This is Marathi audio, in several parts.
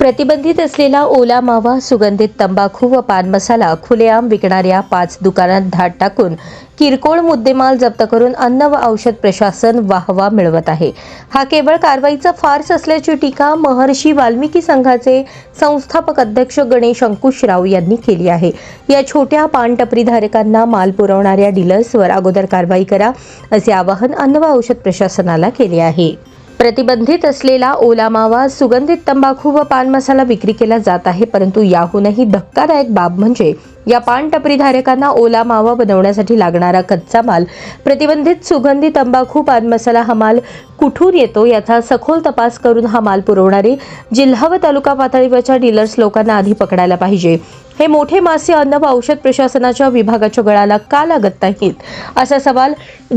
प्रतिबंधित असलेला ओला मावा सुगंधित तंबाखू व पान मसाला खुलेआम विकणाऱ्या पाच दुकानात धाड टाकून किरकोळ मुद्देमाल जप्त करून अन्न व औषध प्रशासन वाहवा मिळवत आहे. हा केवळ कारवाईचा फार्स असल्याची टीका महर्षी वाल्मिकी संघाचे संस्थापक अध्यक्ष गणेश अंकुशराव यांनी केली आहे. या छोट्या पानटपरीधारकांना माल पुरवणाऱ्या डीलर्सवर अगोदर कारवाई करा असे आवाहन अन्न व औषध प्रशासनाला केले आहे. प्रतिबंधित असलेला ओला मावा सुगंधित तंबाखू व पान मसाला विक्री केला जात आहे परंतु याहूनही धक्कादायक बाब म्हणजे या पान टपरीधारकांना ओला मावा बनवण्यासाठी लागणारा कच्चा माल प्रतिबंधित सुगंधी तंबाखू पान मसाला हा माल कुठून येतो याचा सखोल तपास करून हा माल पुरवणारे जिल्हा व तालुका पातळीवरच्या डीलर्स लोकांना आधी पकडायला पाहिजे. हे मोठे मासे अन्न व औषध प्रशासनाच्या विभागाच्या गळाला का लागत नाहीत? असा सवाल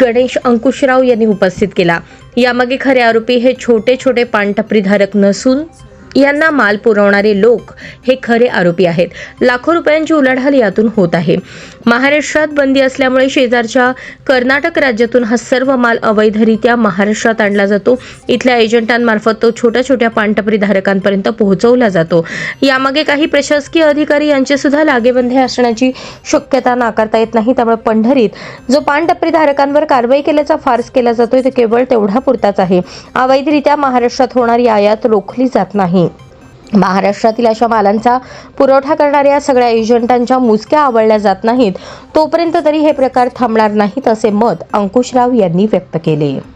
गणेश अंकुशराव यांनी उपस्थित केला. यामागे खरे आरोपी हे छोटे छोटे पानटपरीधारक नसून यांना माल पुरवणारे लोक हे खरे आरोपी आहेत. लाखो रुपयांची उलाढाल यातून होत आहे. महाराष्ट्रात बंदी असल्यामुळे शेजारच्या कर्नाटक राज्यातून हा सर्व माल अवैधरित्या महाराष्ट्रात आणला जातो. इथल्या एजंटांमार्फत तो छोट्या छोट्या पानटपरी धारकांपर्यंत पोहोचवला जातो. यामागे काही प्रशासकीय अधिकारी यांचे सुद्धा लागेबंधे असण्याची शक्यता नाकारता येत नाही. त्यामुळे पंढरीत जो पानटपरी धारकांवर कारवाई केल्याचा फार्स केला जातोय तो केवळ तेवढा पुरताच आहे. अवैधरित्या महाराष्ट्रात होणारी आयात रोखली जात नाही. महाराष्ट्रातील अशा मालांचा पुरवठा करणाऱ्या सगळ्या एजंटांच्या मुसक्या आवळल्या जात नाहीत. तोपर्यंत तरी हे प्रकार थांबणार नाहीत असे मत अंकुशराव यांनी व्यक्त केले.